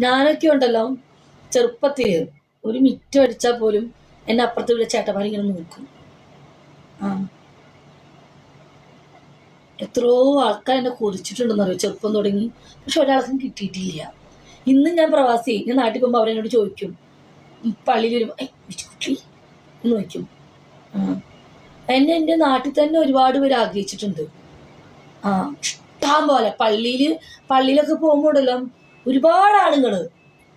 ഞാനൊക്കെ ഉണ്ടല്ലോ ചെറുപ്പത്തിൽ ഒരു മിറ്റം അടിച്ചാൽ പോലും എന്നെ അപ്പുറത്ത് വിളിച്ച ചേട്ടന്മാർ ഇങ്ങനെ നോക്കും. ആ. എത്രയോ ആൾക്കാർ എന്നെ കുറിച്ചിട്ടുണ്ടെന്ന് അറിയോ? ചെറുപ്പം തുടങ്ങി. പക്ഷെ ഒരാൾക്കും കിട്ടിയിട്ടില്ല. ഇന്നും ഞാൻ പ്രവാസി. ഞാൻ നാട്ടിൽ പോകുമ്പോൾ അവരെന്നോട് ചോദിക്കും. പള്ളിയിൽ വരുമ്പോൾ കുട്ടി എന്ന് ആ. എന്നെ എന്റെ നാട്ടിൽ തന്നെ ഒരുപാട് പേര് ആഗ്രഹിച്ചിട്ടുണ്ട്. ആ ഇഷ്ടം പോലെ. പള്ളിയിൽ പള്ളിയിലൊക്കെ പോകുമ്പോൾ ഉണ്ടല്ലോ ഒരുപാട് ആളുകൾ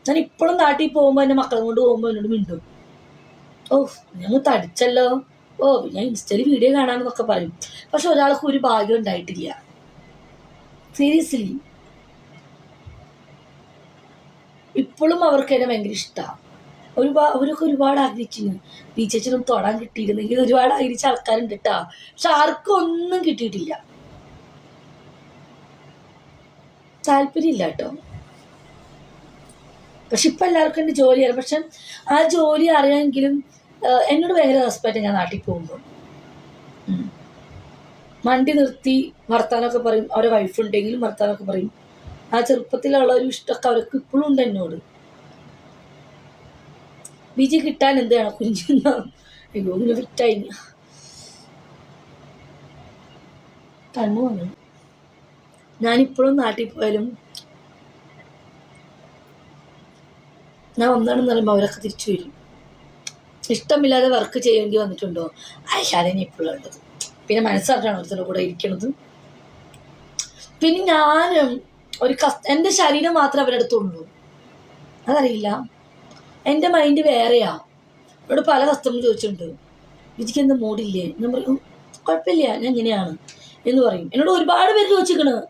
ഞാൻ ഇപ്പോഴും നാട്ടിൽ പോകുമ്പോൾ എന്റെ മക്കളെ കൊണ്ട് പോകുമ്പോൾ എന്നോട് മിണ്ടും. ഓ ഞങ്ങൾ തടിച്ചല്ലോ. ഓ ഞാൻ ഇൻസ്റ്റയിൽ വീഡിയോ കാണാമെന്നൊക്കെ പറയും. പക്ഷെ ഒരാൾക്ക് ഒരു ഭാഗ്യം ഉണ്ടായിട്ടില്ല. സീരിയസ്ലി ഇപ്പോഴും അവർക്ക് എന്നെ ഭയങ്കര ഇഷ്ടമാണ് ഒരുപാട് അവരൊക്കെ ഒരുപാട് ആഗ്രഹിച്ചിരുന്നു ബീച്ചച്ചിനും തൊടാൻ കിട്ടിയിരുന്നെങ്കിൽ ഒരുപാട് ആഗ്രഹിച്ച ആൾക്കാരുണ്ട് കേട്ടാ പക്ഷെ ആർക്കും ഒന്നും കിട്ടിയിട്ടില്ല. താല്പര്യമില്ല കേട്ടോ പക്ഷെ ഇപ്പം എല്ലാവർക്കും എന്റെ ജോലി അറിയാം പക്ഷെ ആ ജോലി അറിയാമെങ്കിലും എന്നോട് ഭയങ്കര റെസ്പെക്റ്റ് ഞാൻ നാട്ടിൽ പോകുമ്പോൾ. വണ്ടി നിർത്തി വർത്താനമൊക്കെ പറയും. അവരെ വൈഫ് ഉണ്ടെങ്കിലും വർത്താനമൊക്കെ പറയും. ആ ചെറുപ്പത്തിലുള്ള ഒരു ഇഷ്ടമൊക്കെ അവർക്ക് ഇപ്പോഴും ഉണ്ട് എന്നോട്. വിജി കിട്ടാൻ എന്താണ് കുഞ്ഞുന്ന ഇങ്ങനെ വിറ്റായി കണ്ണു വന്നു. ഞാനിപ്പോഴും നാട്ടിൽ പോയാലും ഞാൻ വന്നാണെന്ന് പറയുമ്പോൾ അവരൊക്കെ തിരിച്ചു വരും. ഇഷ്ടമില്ലാതെ വർക്ക് ചെയ്യേണ്ടി വന്നിട്ടുണ്ടോ? അല്ലാതെ ഇപ്പോഴും ഉള്ളത് പിന്നെ മനസ്സറിഞ്ഞാണ് ഒരുത്തരുടെ കൂടെ ഇരിക്കണത്. പിന്നെ ഞാനും ഒരു കസ് എന്റെ ശരീരം മാത്രം അവരുടെ അടുത്തുള്ളൂ അതറിയില്ല. എന്റെ മൈൻഡ് വേറെയാ. ഇവിടെ പല കസ്റ്റമർ ചോദിച്ചിട്ടുണ്ട്. വിജിക്ക് എന്ത് മൂടില്ലേ? ഞാൻ പറയും കുഴപ്പമില്ല ഞാൻ ഇങ്ങനെയാണ്. എന്ന് പറയും. എന്നോട് ഒരുപാട് പേര് ചോദിച്ചിരിക്കണ്.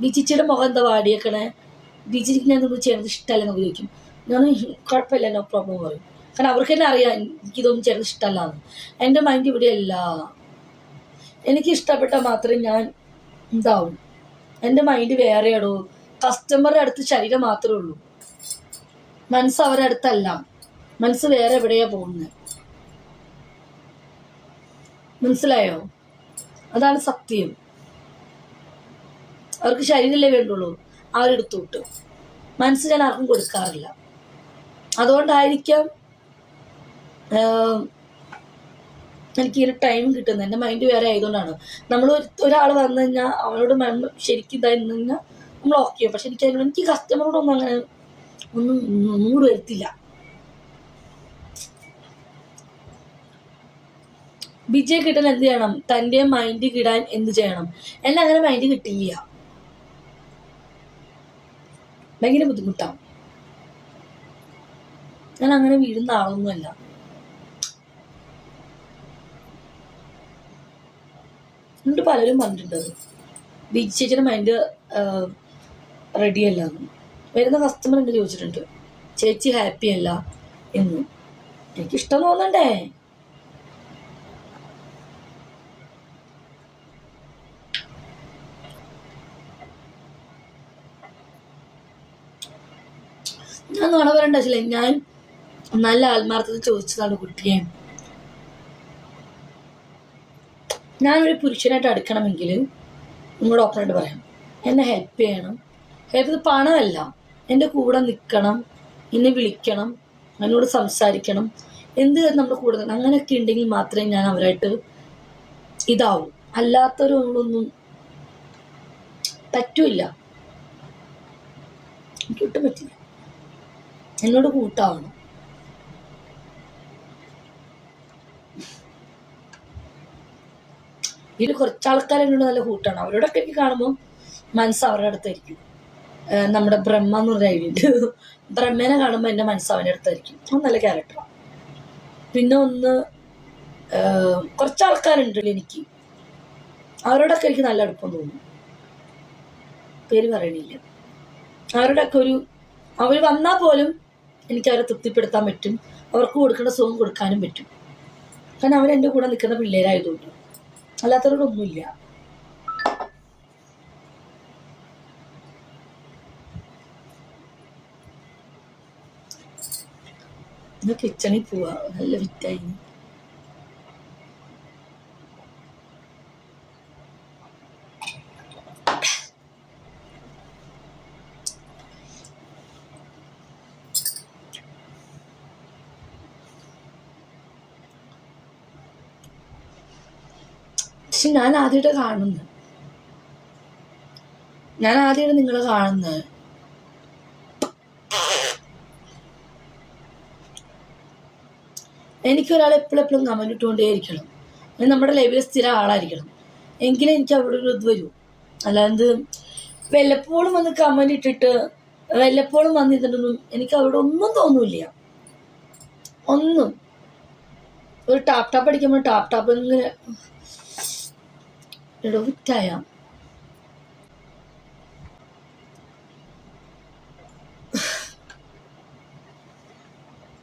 വിജിച്ചിയുടെ മുഖം എന്താ വാടിയേക്കണേ? വിജിക്ക് ഞാൻ നിങ്ങൾ ചെയ്യണത് ഇഷ്ടമല്ലെന്നൊക്കെ ചോദിക്കും. ഞാൻ കുഴപ്പമില്ല നോ പ്രോബ്ലം പറയും. കാരണം അവർക്ക് തന്നെ അറിയാം എനിക്കിതൊന്നും ചേട്ടൻ ഇഷ്ടമല്ലാന്ന് എന്റെ മൈൻഡ് ഇവിടെയല്ല എനിക്ക് ഇഷ്ടപ്പെട്ടാൽ മാത്രമേ ഞാൻ ഇതാവും. എന്റെ മൈൻഡ് വേറെയാടോ. കസ്റ്റമറുടെ അടുത്ത് ശരീരം മാത്രമേ ഉള്ളൂ. മനസ്സ് അവരുടെ അടുത്തല്ല. മനസ്സ് വേറെ എവിടെയാ പോകുന്നത് മനസ്സിലായോ? അതാണ് സത്യം. അവർക്ക് ശരീരമല്ലേ വേണ്ടുള്ളൂ. അവരെടുത്തു വിട്ടു മനസ്സ് ഞാൻ ആർക്കും കൊടുക്കാറില്ല. അതുകൊണ്ടായിരിക്കാം എനിക്ക് ഈ ഒരു ടൈം കിട്ടുന്നത്. എന്റെ മൈൻഡ് വേറെ ആയതുകൊണ്ടാണ്. നമ്മൾ ഒരാൾ വന്നു കഴിഞ്ഞാൽ അവനോട് ശരിക്കും ഇതായി നിന്ന് കഴിഞ്ഞാൽ നമ്മൾ ഓക്കെ പക്ഷെ എനിക്ക് അതിനോട് എനിക്ക് കസ്റ്റമറോടൊന്നും അങ്ങനെ ഒന്നും നൂറ് വരുത്തില്ല. വിജയ കിട്ടാൻ എന്ത് ചെയ്യണം? തന്റെ മൈൻഡ് കിടാൻ എന്ത് ചെയ്യണം? എന്നെ അങ്ങനെ മൈൻഡ് കിട്ടില്ല ഭയങ്കര ബുദ്ധിമുട്ടാവും ഞാൻ അങ്ങനെ വീഴുന്ന ആളൊന്നുമല്ല എന്നിട്ട് പലരും പറഞ്ഞിട്ടുണ്ട്. ബീച്ച് ചേച്ചിയുടെ മൈൻഡ് റെഡി അല്ല വരുന്ന കസ്റ്റമർ എന്റെ ചോദിച്ചിട്ടുണ്ട് ചേച്ചി ഹാപ്പി അല്ല എന്ന്. എനിക്കിഷ്ടം തോന്നണ്ടേ? ഞാൻ നാളെ പറയണ്ടേ ഞാൻ നല്ല ആത്മാർത്ഥത ചോദിച്ചതാണ് കുട്ടിയെ. ഞാനൊരു പുരുഷനായിട്ട് അടുക്കണമെങ്കിൽ നിങ്ങളോട് ഓപ്പണായിട്ട് പറയാം എന്നെ ഹെൽപ്പ് ചെയ്യണം. ഹെൽപ്പ് ചെയ്ത് പണമല്ല. എന്റെ കൂടെ നിൽക്കണം. എന്നെ വിളിക്കണം. എന്നോട് സംസാരിക്കണം. എന്ത് നമ്മുടെ കൂടെ. അങ്ങനെയൊക്കെ ഉണ്ടെങ്കിൽ മാത്രമേ ഞാൻ അവരായിട്ട് ഇതാവും. അല്ലാത്തവരൊന്നും പറ്റൂല എനിക്ക് ഒട്ടും പറ്റില്ല. എന്നോട് കൂട്ടാവണം. ഇതിൽ കുറച്ച് ആൾക്കാർ നല്ല കൂട്ടാണ്. അവരോടൊക്കെ എനിക്ക് കാണുമ്പോൾ മനസ്സ് അവരുടെ അടുത്തായിരിക്കും. നമ്മുടെ ബ്രഹ്മ എന്ന് പറഞ്ഞ ഐഡിയ ഉണ്ട്. ബ്രഹ്മേനെ കാണുമ്പോൾ എന്റെ മനസ്സ് അവന്റെ അടുത്തായിരിക്കും. അവൻ നല്ല ക്യാരക്ടറാണ് പിന്നെ ഒന്ന് കുറച്ച് ആൾക്കാരുണ്ടല്ലോ എനിക്ക്. അവരോടൊക്കെ എനിക്ക് നല്ല അടുപ്പം തോന്നും. പേര് പറയണില്ല. അവരുടെയൊക്കെ ഒരു അവർ വന്നാൽ പോലും എനിക്ക് അവരെ തൃപ്തിപ്പെടുത്താൻ പറ്റും. അവർക്ക് കൊടുക്കേണ്ട സുഖം കൊടുക്കാനും പറ്റും. കാരണം അവരെന്റെ കൂടെ നിൽക്കുന്ന പിള്ളേരായതുകൊണ്ട്. അല്ലാത്തവരോടൊന്നുമില്ല. ഇന്ന് കിച്ചണിൽ പോവാ. നല്ല വിറ്റായി പക്ഷെ ഞാൻ ആദ്യമായിട്ട് കാണുന്നത്. ഞാൻ ആദ്യമായിട്ട് നിങ്ങളെ കാണുന്നത്. എനിക്കൊരാൾ എപ്പോഴും എപ്പോഴും കമന്റ് ഇട്ടുകൊണ്ടേയിരിക്കണം നമ്മുടെ ലൈവിൽ സ്ഥിര ആളായിരിക്കണം. എങ്കിലും എനിക്ക് അവിടെ ഒരു ഇത് വരൂ. അല്ലാണ്ട് വല്ലപ്പോഴും വന്ന് കമന്റ് ഇട്ടിട്ട് വല്ലപ്പോഴും വന്നിട്ടുണ്ടൊന്നും എനിക്ക് അവിടെ ഒന്നും തോന്നൂല്ല. ഒന്നും. ഒരു ടാപ്പ് ടാപ്പ് അടിക്കുമ്പോൾ ടാപ്പ് ടാപ്പ് ഇങ്ങനെ എടോ വിറ്റായ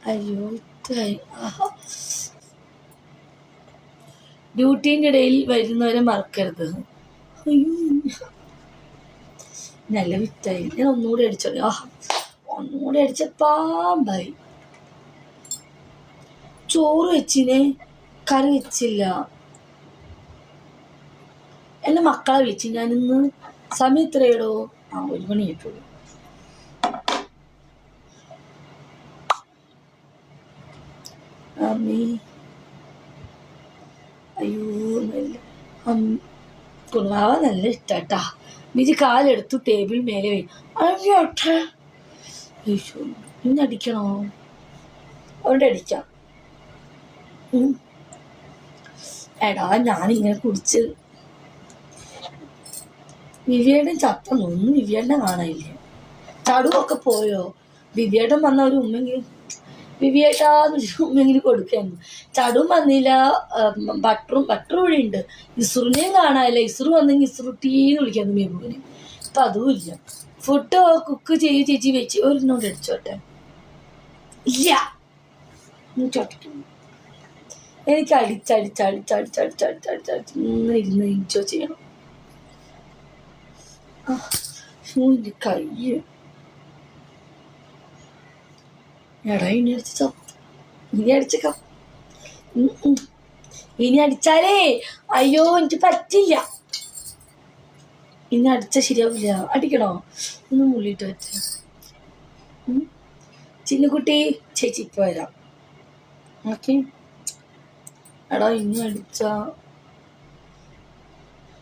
അയ്യോ ഡ്യൂട്ടീന്റെ ഇടയിൽ വരുന്നവരെ മറക്കരുത്. നല്ല വിറ്റായി ഞാൻ ഒന്നുകൂടി അടിച്ചോ ആഹാ. ഒന്നുകൂടി അടിച്ച പാമ്പായി. ചോറ് വെച്ചിനെ. കറി വെച്ചില്ല. എന്റെ മക്കളെ വിളിച്ച് ഞാനിന്ന് സമയം ഇത്രയേടോ ആ ഒരു മണി ആയിട്ടുള്ളൂ. അമ്മേ. അയ്യോ നല്ല കുണുമാവ നല്ല ഇഷ്ടാട്ടാ. മിരി കാലെടുത്തു ടേബിൾ മേലെ അയ്യോട്ടെ അയ്യോ ഇന്ന് അടിക്കണോ? അവിടെ അടിക്കാം. എടാ ഞാനിങ്ങനെ കുടിച്ച് വിവിയേട്ടൻ ചത്തൊന്നും വിവിയേട്ടനെ കാണാനില്ല. ചടുവൊക്കെ പോയോ? വിവിയേട്ടൻ വന്ന ഒരു ഉമ്മെങ്കിലും വിവിയേട്ടാന്ന് ഉമ്മെങ്കിലും കൊടുക്കായിരുന്നു. ചടും വന്നില്ല. ബട്ടറും ബട്ടർ ഇവിടെ ഉണ്ട്. ഇസുറിനെയും കാണാനില്ല. ഇസുറ് വന്നെങ്കിൽ ഇസുറുട്ടീന്ന് വിളിക്കായിരുന്നു മേബുവിനെ ഇപ്പം അതും ഇല്ല. ഫുഡ് കുക്ക് ചെയ്ത് ചേച്ചി വെച്ച് ഒരെണ്ണോട് അടിച്ചോട്ടെ. ഇല്ല. എനിക്ക് അടിച്ചടിച്ചടിച്ചടിച്ചടിച്ചടിച്ചടിച്ചടിച്ച് ഇരുന്ന് എൻജോയ് ചെയ്യണം. ആ, ശ്ശോ, എന്റെ കൈ എടാ ഇനി അടിച്ചോ ഇനി അടിച്ചോ ഇനി അടിച്ചാലേ അയ്യോ എനിക്ക് പറ്റില്ല ഇനി അടിച്ച ശരിയാവില്ല അടിക്കണോ ഒന്ന് മുള്ളിട്ട് പറ്റ ചിന്നുകുട്ടി ചേച്ചി ഇപ്പൊ വരാം ഓക്കെ എടാ ഇനി അടിച്ച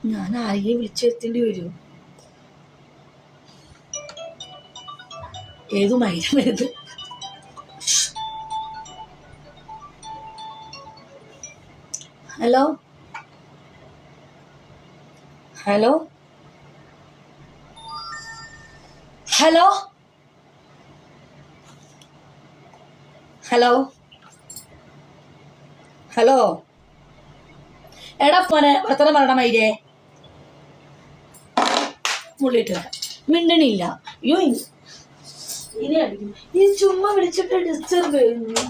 ഞാൻ ആരെയും വിളിച്ചു വരുത്തേണ്ടി വരും ഏതു മൈരം വരുന്നത് hello? Hello? Hello? Hello? Hello? എടാ പോനെ വർത്തനം പറയണ മൈരേ. മുള്ളിട്ട് മിണ്ടണില്ല. ഇനി ഇനി അടിക്കും. ഈ ചുമ്മാ വിളിച്ചിട്ട് ഡിസ്റ്റർബ് ചെയ്യുന്നു